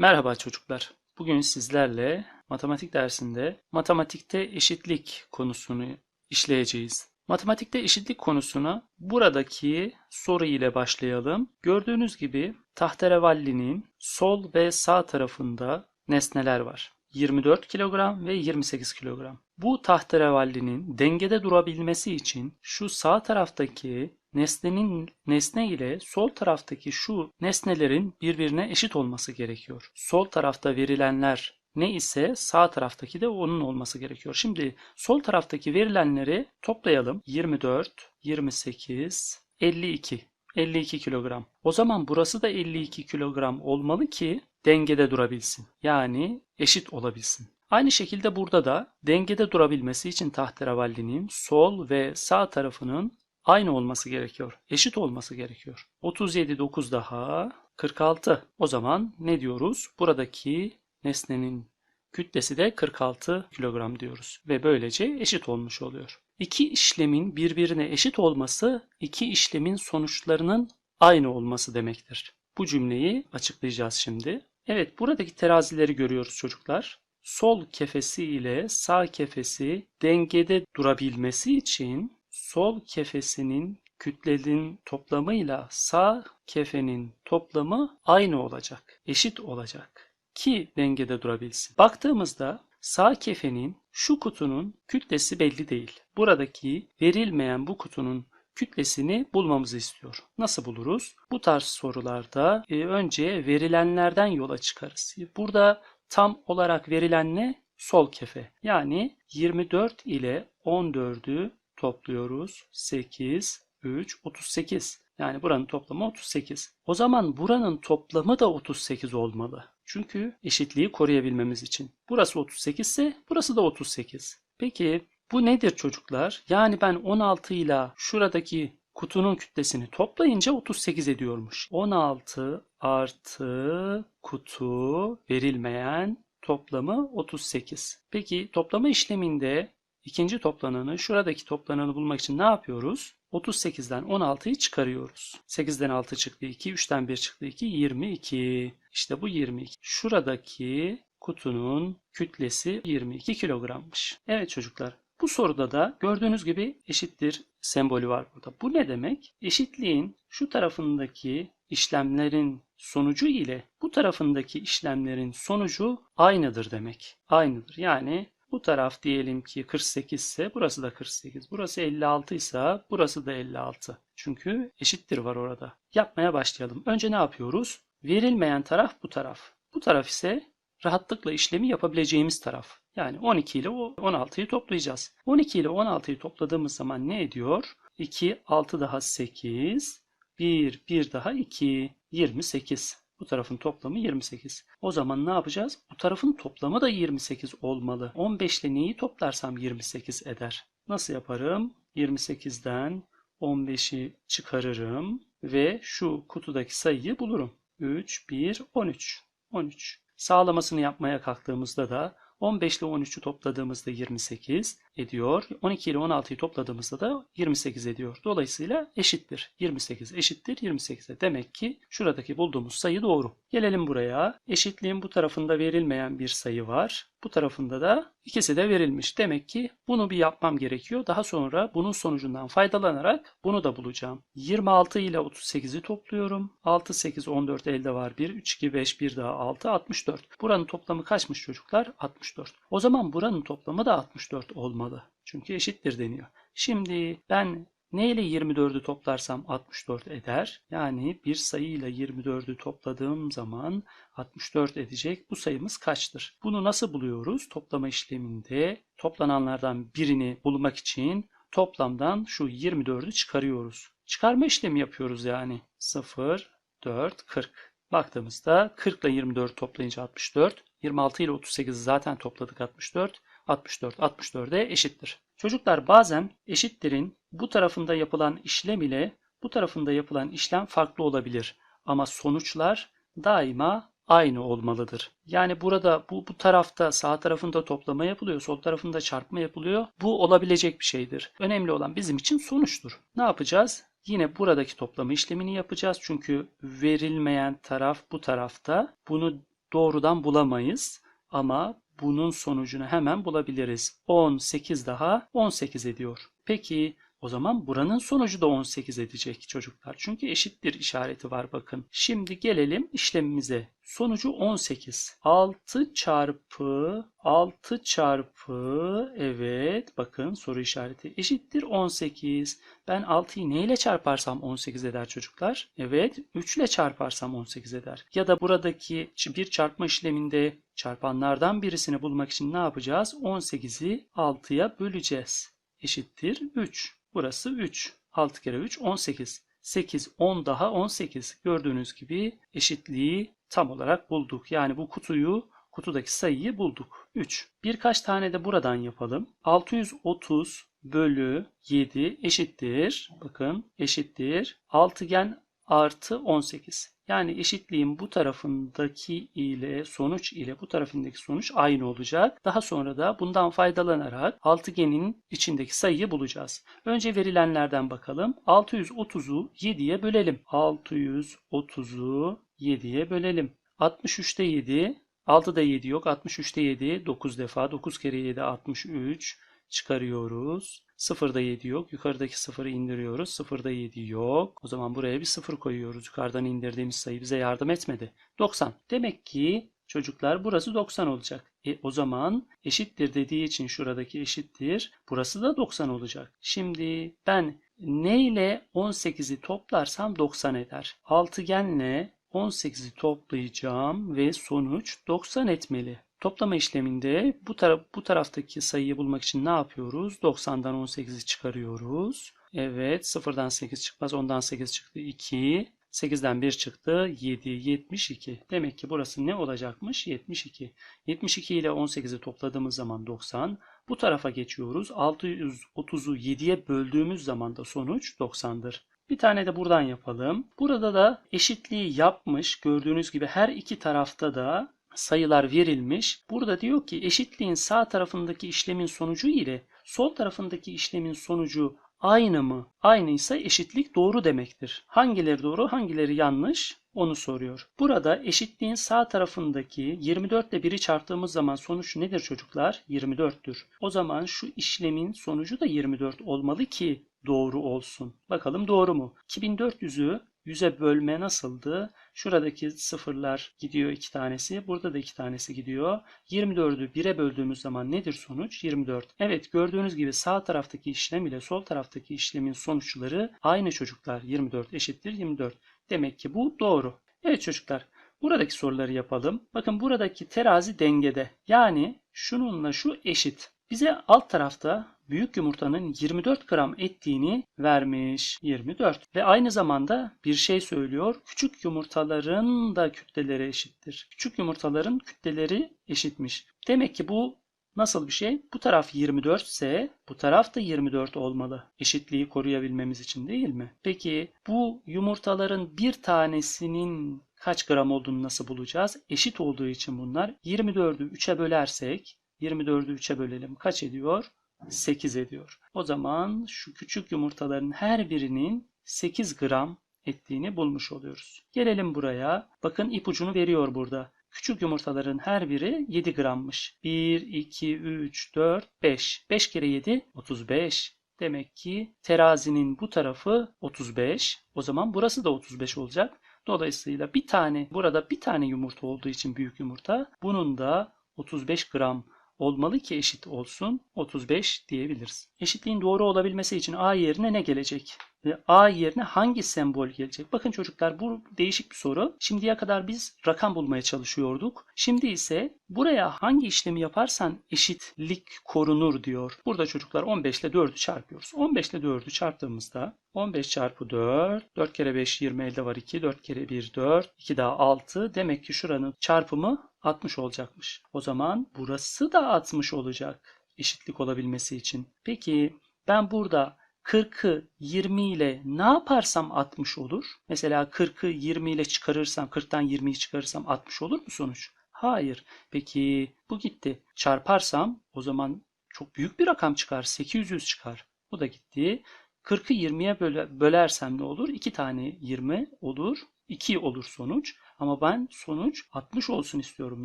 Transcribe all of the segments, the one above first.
Merhaba çocuklar. Bugün sizlerle matematik dersinde matematikte eşitlik konusunu işleyeceğiz. Matematikte eşitlik konusuna buradaki soru ile başlayalım. Gördüğünüz gibi tahterevallinin sol ve sağ tarafında nesneler var. 24 kilogram ve 28 kilogram. Bu tahterevallinin dengede durabilmesi için şu sağ taraftaki nesnenin nesne ile sol taraftaki şu nesnelerin birbirine eşit olması gerekiyor. Sol tarafta verilenler ne ise sağ taraftaki de onun olması gerekiyor. Şimdi sol taraftaki verilenleri toplayalım. 24, 28, 52. 52 kilogram. O zaman burası da 52 kilogram olmalı ki dengede durabilsin. Yani eşit olabilsin. Aynı şekilde burada da dengede durabilmesi için tahterevallinin sol ve sağ tarafının aynı olması gerekiyor. Eşit olması gerekiyor. 37 9 daha 46. O zaman ne diyoruz? Buradaki nesnenin kütlesi de 46 kilogram diyoruz ve böylece eşit olmuş oluyor. İki işlemin birbirine eşit olması iki işlemin sonuçlarının aynı olması demektir. Bu cümleyi açıklayacağız şimdi. Evet buradaki terazileri görüyoruz çocuklar. Sol kefesi ile sağ kefesi dengede durabilmesi için sol kefesinin kütlenin toplamıyla sağ kefenin toplamı aynı olacak, eşit olacak ki dengede durabilsin. Baktığımızda sağ kefenin şu kutunun kütlesi belli değil. Buradaki verilmeyen bu kutunun kütlesini bulmamızı istiyor. Nasıl buluruz? Bu tarz sorularda e, önce verilenlerden yola çıkarız. Burada tam olarak verilen ne? Sol kefe. Yani 24 ile 14'ü topluyoruz. 8, 3, 38. Yani buranın toplamı 38. O zaman buranın toplamı da 38 olmalı. Çünkü eşitliği koruyabilmemiz için. Burası 38 ise burası da 38. Peki bu nedir çocuklar? Yani ben 16 ile şuradaki kutunun kütlesini toplayınca 38 ediyormuş. 16 artı kutu verilmeyen toplamı 38. Peki toplama işleminde ikinci toplananı şuradaki toplananı bulmak için ne yapıyoruz? 38'den 16'yı çıkarıyoruz. 8'den 6 çıktı 2, 3'ten 1 çıktı 2, 22. İşte bu 22. Şuradaki kutunun kütlesi 22 kilogrammış. Evet çocuklar bu soruda da gördüğünüz gibi eşittir sembolü var burada. Bu ne demek? Eşitliğin şu tarafındaki işlemlerin sonucu ile bu tarafındaki işlemlerin sonucu aynıdır demek. Aynıdır. Yani bu taraf diyelim ki 48 ise burası da 48. Burası 56 ise burası da 56. Çünkü eşittir var orada. Yapmaya başlayalım. Önce ne yapıyoruz? Verilmeyen taraf bu taraf. Bu taraf ise rahatlıkla işlemi yapabileceğimiz taraf. Yani 12 ile 16'yı toplayacağız. 12 ile 16'yı topladığımız zaman ne ediyor? 2, 6 daha 8, 1, 1 daha 2, 28. Bu tarafın toplamı 28. O zaman ne yapacağız? Bu tarafın toplamı da 28 olmalı. 15 ile neyi toplarsam 28 eder. Nasıl yaparım? 28'den 15'i çıkarırım ve şu kutudaki sayıyı bulurum. 3, 1, 13. 13. Sağlamasını yapmaya kalktığımızda da 15 ile 13'ü topladığımızda 28 ediyor. 12 ile 16'yı topladığımızda da 28 ediyor. Dolayısıyla eşittir. 28 eşittir 28'e. Demek ki şuradaki bulduğumuz sayı doğru. Gelelim buraya. Eşitliğin bu tarafında verilmeyen bir sayı var. Bu tarafında da ikisi de verilmiş. Demek ki bunu bir yapmam gerekiyor. Daha sonra bunun sonucundan faydalanarak bunu da bulacağım. 26 ile 38'i topluyorum. 6, 8, 14 elde var 1. 3, 2, 5, 1 daha 6, 64. Buranın toplamı kaçmış çocuklar? 64. O zaman buranın toplamı da 64 olmalı. Çünkü eşittir deniyor. Şimdi ben ne ile 24'ü toplarsam 64 eder. Yani bir sayı ile 24'ü topladığım zaman 64 edecek. Bu sayımız kaçtır? Bunu nasıl buluyoruz? Toplama işleminde toplananlardan birini bulmak için toplamdan şu 24'ü çıkarıyoruz. Çıkarma işlemi yapıyoruz yani. 0, 4, 40. Baktığımızda 40 ile 24 toplayınca 64. 26 ile 38'i zaten topladık 64. 64 64'e eşittir. Çocuklar bazen eşittirin bu tarafında yapılan işlem ile bu tarafında yapılan işlem farklı olabilir. Ama sonuçlar daima aynı olmalıdır. Yani burada bu, bu tarafta sağ tarafında toplama yapılıyor, sol tarafında çarpma yapılıyor. Bu olabilecek bir şeydir. Önemli olan bizim için sonuçtur. Ne yapacağız? Yine buradaki toplama işlemini yapacağız. Çünkü verilmeyen taraf bu tarafta. Bunu doğrudan bulamayız ama bunun sonucunu hemen bulabiliriz. 18 daha 18 ediyor. Peki o zaman buranın sonucu da 18 edecek çocuklar. Çünkü eşittir işareti var bakın. Şimdi gelelim işlemimize. Sonucu 18. 6 çarpı 6 çarpı evet bakın soru işareti eşittir 18. Ben 6'yı neyle çarparsam 18 eder çocuklar? Evet 3 ile çarparsam 18 eder. Ya da buradaki bir çarpma işleminde çarpanlardan birisini bulmak için ne yapacağız? 18'i 6'ya böleceğiz. Eşittir 3. Burası 3. 6 kere 3 18. 8 10 daha 18. Gördüğünüz gibi eşitliği tam olarak bulduk. Yani bu kutuyu kutudaki sayıyı bulduk. 3. Birkaç tane de buradan yapalım. 630 bölü 7 eşittir. Bakın eşittir. Altıgen artı 18. Yani eşitliğin bu tarafındaki ile sonuç ile bu tarafındaki sonuç aynı olacak. Daha sonra da bundan faydalanarak altıgenin içindeki sayıyı bulacağız. Önce verilenlerden bakalım. 630'u 7'ye bölelim. 630'u 7'ye bölelim. 63'te 7, 6'da 7 yok. 63'te 7, 9 defa. 9 kere 7, 63 çıkarıyoruz. Sıfırda 7 yok. Yukarıdaki sıfırı indiriyoruz. Sıfırda 7 yok. O zaman buraya bir sıfır koyuyoruz. Yukarıdan indirdiğimiz sayı bize yardım etmedi. 90. Demek ki çocuklar burası 90 olacak. E, o zaman eşittir dediği için şuradaki eşittir. Burası da 90 olacak. Şimdi ben ne ile 18'i toplarsam 90 eder. Altıgenle 18'i toplayacağım ve sonuç 90 etmeli. Toplama işleminde bu, taraf, bu taraftaki sayıyı bulmak için ne yapıyoruz? 90'dan 18'i çıkarıyoruz. Evet 0'dan 8 çıkmaz. 10'dan 8 çıktı 2. 8'den 1 çıktı 7. 72. Demek ki burası ne olacakmış? 72. 72 ile 18'i topladığımız zaman 90. Bu tarafa geçiyoruz. 630'u 7'ye böldüğümüz zaman da sonuç 90'dır. Bir tane de buradan yapalım. Burada da eşitliği yapmış. Gördüğünüz gibi her iki tarafta da sayılar verilmiş. Burada diyor ki eşitliğin sağ tarafındaki işlemin sonucu ile sol tarafındaki işlemin sonucu aynı mı? Aynıysa eşitlik doğru demektir. Hangileri doğru, hangileri yanlış? Onu soruyor. Burada eşitliğin sağ tarafındaki 24 ile 1'i çarptığımız zaman sonuç nedir çocuklar? 24'tür. O zaman şu işlemin sonucu da 24 olmalı ki doğru olsun. Bakalım doğru mu? 2400'ü 100'e bölme nasıldı? Şuradaki sıfırlar gidiyor iki tanesi. Burada da iki tanesi gidiyor. 24'ü 1'e böldüğümüz zaman nedir sonuç? 24. Evet gördüğünüz gibi sağ taraftaki işlem ile sol taraftaki işlemin sonuçları aynı çocuklar. 24 eşittir 24. Demek ki bu doğru. Evet çocuklar buradaki soruları yapalım. Bakın buradaki terazi dengede. Yani şununla şu eşit. Bize alt tarafta büyük yumurtanın 24 gram ettiğini vermiş. 24. Ve aynı zamanda bir şey söylüyor. Küçük yumurtaların da kütleleri eşittir. Küçük yumurtaların kütleleri eşitmiş. Demek ki bu nasıl bir şey? Bu taraf 24 ise bu taraf da 24 olmalı. Eşitliği koruyabilmemiz için değil mi? Peki bu yumurtaların bir tanesinin kaç gram olduğunu nasıl bulacağız? Eşit olduğu için bunlar 24'ü 3'e bölersek 24'ü 3'e bölelim. Kaç ediyor? 8 ediyor. O zaman şu küçük yumurtaların her birinin 8 gram ettiğini bulmuş oluyoruz. Gelelim buraya. Bakın ipucunu veriyor burada. Küçük yumurtaların her biri 7 grammış. 1, 2, 3, 4, 5. 5 kere 7 35. Demek ki terazinin bu tarafı 35. O zaman burası da 35 olacak. Dolayısıyla bir tane burada bir tane yumurta olduğu için büyük yumurta bunun da 35 gram olmalı ki eşit olsun 35 diyebiliriz. Eşitliğin doğru olabilmesi için A yerine ne gelecek? Ve A yerine hangi sembol gelecek? Bakın çocuklar bu değişik bir soru. Şimdiye kadar biz rakam bulmaya çalışıyorduk. Şimdi ise buraya hangi işlemi yaparsan eşitlik korunur diyor. Burada çocuklar 15 ile 4'ü çarpıyoruz. 15 ile 4'ü çarptığımızda 15 çarpı 4, 4 kere 5 20 elde var 2, 4 kere 1 4, 2 daha 6. Demek ki şuranın çarpımı 60 olacakmış. O zaman burası da 60 olacak eşitlik olabilmesi için. Peki ben burada 40'ı 20 ile ne yaparsam 60 olur? Mesela 40'ı 20 ile çıkarırsam, 40'tan 20'yi çıkarırsam 60 olur mu sonuç? Hayır. Peki bu gitti. Çarparsam o zaman çok büyük bir rakam çıkar. 800 çıkar. Bu da gitti. 40'ı 20'ye böle, bölersem ne olur? 2 tane 20 olur. 2 olur sonuç. Ama ben sonuç 60 olsun istiyorum.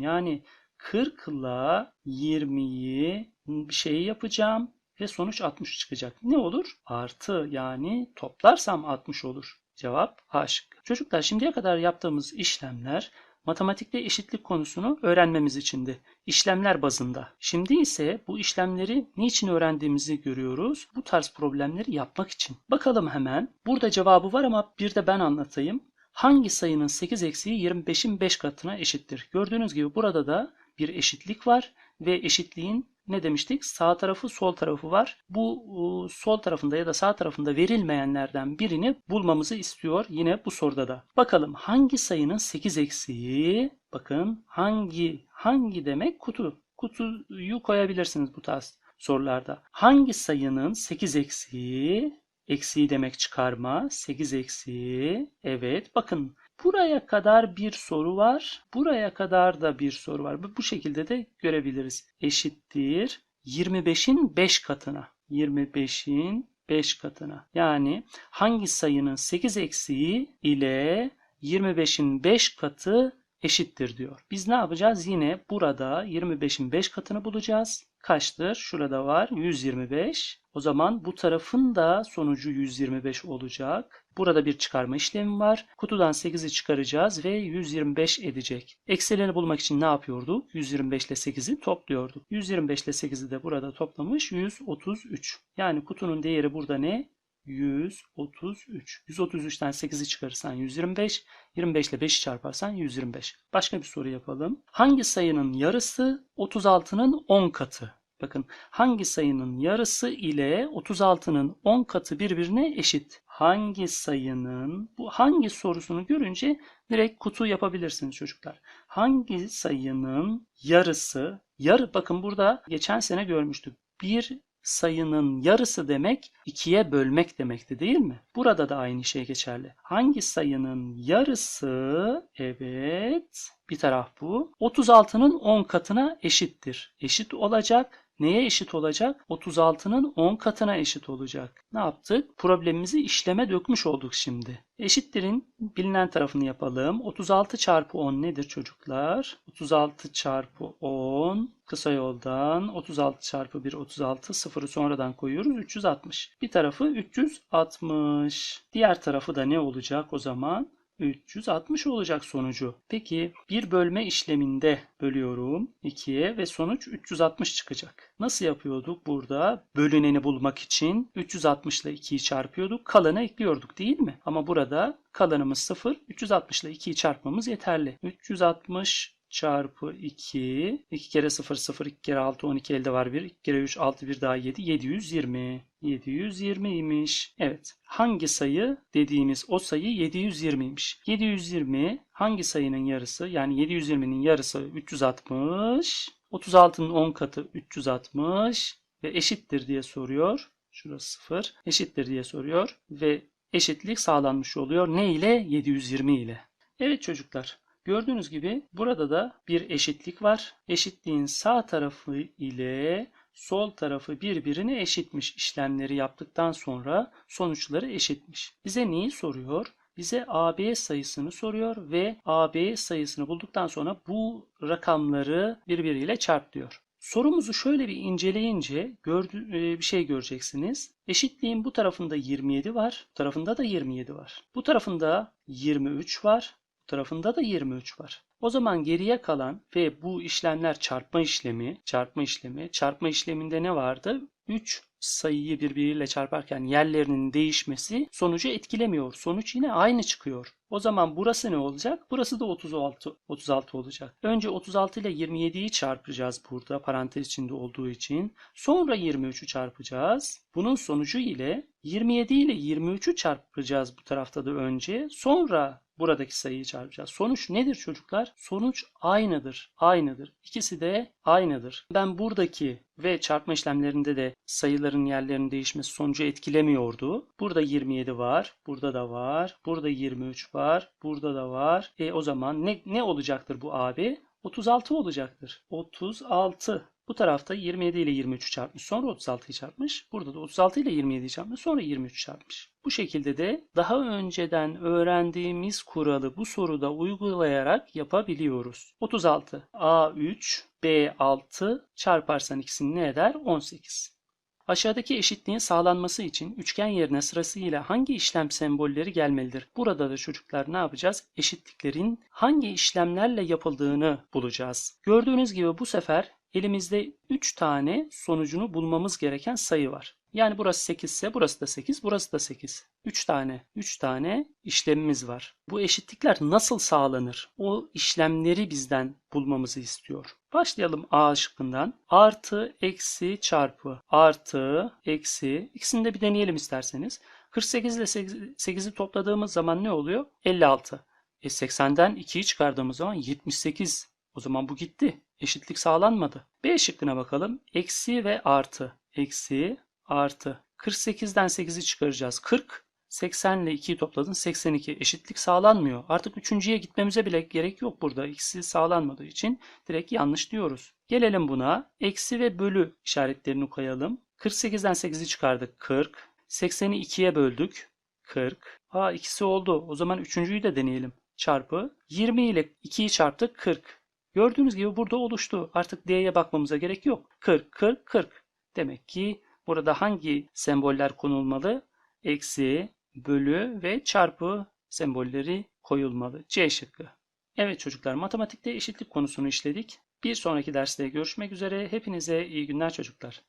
Yani 40 ile 20'yi bir şeyi yapacağım ve sonuç 60 çıkacak. Ne olur? Artı yani toplarsam 60 olur. Cevap A şıkkı. Çocuklar şimdiye kadar yaptığımız işlemler matematikte eşitlik konusunu öğrenmemiz içindi. İşlemler bazında. Şimdi ise bu işlemleri niçin öğrendiğimizi görüyoruz. Bu tarz problemleri yapmak için. Bakalım hemen. Burada cevabı var ama bir de ben anlatayım. Hangi sayının 8 eksiği 25'in 5 katına eşittir? Gördüğünüz gibi burada da bir eşitlik var ve eşitliğin ne demiştik? Sağ tarafı sol tarafı var. Bu e, sol tarafında ya da sağ tarafında verilmeyenlerden birini bulmamızı istiyor yine bu soruda da. Bakalım hangi sayının 8 eksiği bakın hangi hangi demek kutu. Kutuyu koyabilirsiniz bu tarz sorularda. Hangi sayının 8 eksiği eksiği demek çıkarma 8 eksiği evet bakın Buraya kadar bir soru var. Buraya kadar da bir soru var. Bu şekilde de görebiliriz. Eşittir 25'in 5 katına. 25'in 5 katına. Yani hangi sayının 8 eksiği ile 25'in 5 katı eşittir diyor. Biz ne yapacağız? Yine burada 25'in 5 katını bulacağız. Kaçtır? Şurada var 125. O zaman bu tarafın da sonucu 125 olacak. Burada bir çıkarma işlemi var. Kutudan 8'i çıkaracağız ve 125 edecek. Eksileni bulmak için ne yapıyorduk? 125 ile 8'i topluyorduk. 125 ile 8'i de burada toplamış 133. Yani kutunun değeri burada ne? 133. 133'ten 8'i çıkarırsan 125. 25 ile 5'i çarparsan 125. Başka bir soru yapalım. Hangi sayının yarısı 36'nın 10 katı? Bakın hangi sayının yarısı ile 36'nın 10 katı birbirine eşit? Hangi sayının bu hangi sorusunu görünce direkt kutu yapabilirsiniz çocuklar. Hangi sayının yarısı yarı bakın burada geçen sene görmüştük. Bir sayının yarısı demek ikiye bölmek demekti değil mi? Burada da aynı şey geçerli. Hangi sayının yarısı evet bir taraf bu 36'nın 10 katına eşittir. Eşit olacak neye eşit olacak? 36'nın 10 katına eşit olacak. Ne yaptık? Problemimizi işleme dökmüş olduk şimdi. Eşittirin bilinen tarafını yapalım. 36 çarpı 10 nedir çocuklar? 36 çarpı 10 kısa yoldan 36 çarpı 1 36 sıfırı sonradan koyuyoruz 360. Bir tarafı 360. Diğer tarafı da ne olacak o zaman? 360 olacak sonucu. Peki bir bölme işleminde bölüyorum 2'ye ve sonuç 360 çıkacak. Nasıl yapıyorduk burada? Bölüneni bulmak için 360 ile 2'yi çarpıyorduk. Kalanı ekliyorduk değil mi? Ama burada kalanımız 0. 360 ile 2'yi çarpmamız yeterli. 360 çarpı 2. 2 kere 0 0 2 kere 6 12 elde var 1. 2 kere 3 6 1 daha 7 720. 720'ymiş. Evet. Hangi sayı dediğimiz o sayı 720'ymiş. 720 hangi sayının yarısı? Yani 720'nin yarısı 360. 36'nın 10 katı 360 ve eşittir diye soruyor. Şurası 0. Eşittir diye soruyor ve eşitlik sağlanmış oluyor. Ne ile? 720 ile. Evet çocuklar. Gördüğünüz gibi burada da bir eşitlik var. Eşitliğin sağ tarafı ile sol tarafı birbirine eşitmiş işlemleri yaptıktan sonra sonuçları eşitmiş. Bize neyi soruyor? Bize AB sayısını soruyor ve AB sayısını bulduktan sonra bu rakamları birbiriyle çarp diyor. Sorumuzu şöyle bir inceleyince gördü, bir şey göreceksiniz. Eşitliğin bu tarafında 27 var, bu tarafında da 27 var. Bu tarafında 23 var, tarafında da 23 var. O zaman geriye kalan ve bu işlemler çarpma işlemi, çarpma işlemi, çarpma işleminde ne vardı? 3 sayıyı birbiriyle çarparken yerlerinin değişmesi sonucu etkilemiyor. Sonuç yine aynı çıkıyor. O zaman burası ne olacak? Burası da 36 36 olacak. Önce 36 ile 27'yi çarpacağız burada parantez içinde olduğu için. Sonra 23'ü çarpacağız. Bunun sonucu ile 27 ile 23'ü çarpacağız bu tarafta da önce. Sonra buradaki sayıyı çarpacağız. Sonuç nedir çocuklar? Sonuç aynıdır. Aynıdır. İkisi de aynıdır. Ben buradaki ve çarpma işlemlerinde de sayıların yerlerinin değişmesi sonucu etkilemiyordu. Burada 27 var. Burada da var. Burada 23 var. Burada da var. E o zaman ne, ne olacaktır bu abi? 36 olacaktır. 36 Bu tarafta 27 ile 23'ü çarpmış. Sonra 36'yı çarpmış. Burada da 36 ile 27'yi çarpmış. Sonra 23 çarpmış. Bu şekilde de daha önceden öğrendiğimiz kuralı bu soruda uygulayarak yapabiliyoruz. 36 A3 B6 çarparsan ikisini ne eder? 18. Aşağıdaki eşitliğin sağlanması için üçgen yerine sırasıyla hangi işlem sembolleri gelmelidir? Burada da çocuklar ne yapacağız? Eşitliklerin hangi işlemlerle yapıldığını bulacağız. Gördüğünüz gibi bu sefer elimizde 3 tane sonucunu bulmamız gereken sayı var. Yani burası 8 ise burası da 8, burası da 8. 3 tane, 3 tane işlemimiz var. Bu eşitlikler nasıl sağlanır? O işlemleri bizden bulmamızı istiyor. Başlayalım A şıkkından. Artı, eksi, çarpı. Artı, eksi. İkisini de bir deneyelim isterseniz. 48 ile 8'i topladığımız zaman ne oluyor? 56. E 80'den 2'yi çıkardığımız zaman 78. O zaman bu gitti. Eşitlik sağlanmadı. B şıkkına bakalım. Eksi ve artı. Eksi, artı. 48'den 8'i çıkaracağız. 40. 80 ile 2'yi topladın 82. Eşitlik sağlanmıyor. Artık üçüncüye gitmemize bile gerek yok burada. İkisi sağlanmadığı için direkt yanlış diyoruz. Gelelim buna. Eksi ve bölü işaretlerini koyalım. 48'den 8'i çıkardık. 40. 80'i 2'ye böldük. 40. Aa ikisi oldu. O zaman üçüncüyü de deneyelim. Çarpı. 20 ile 2'yi çarptık. 40. Gördüğünüz gibi burada oluştu. Artık D'ye bakmamıza gerek yok. 40, 40, 40. Demek ki burada hangi semboller konulmalı? Eksi, bölü ve çarpı sembolleri koyulmalı. C şıkkı. Evet çocuklar matematikte eşitlik konusunu işledik. Bir sonraki derste görüşmek üzere. Hepinize iyi günler çocuklar.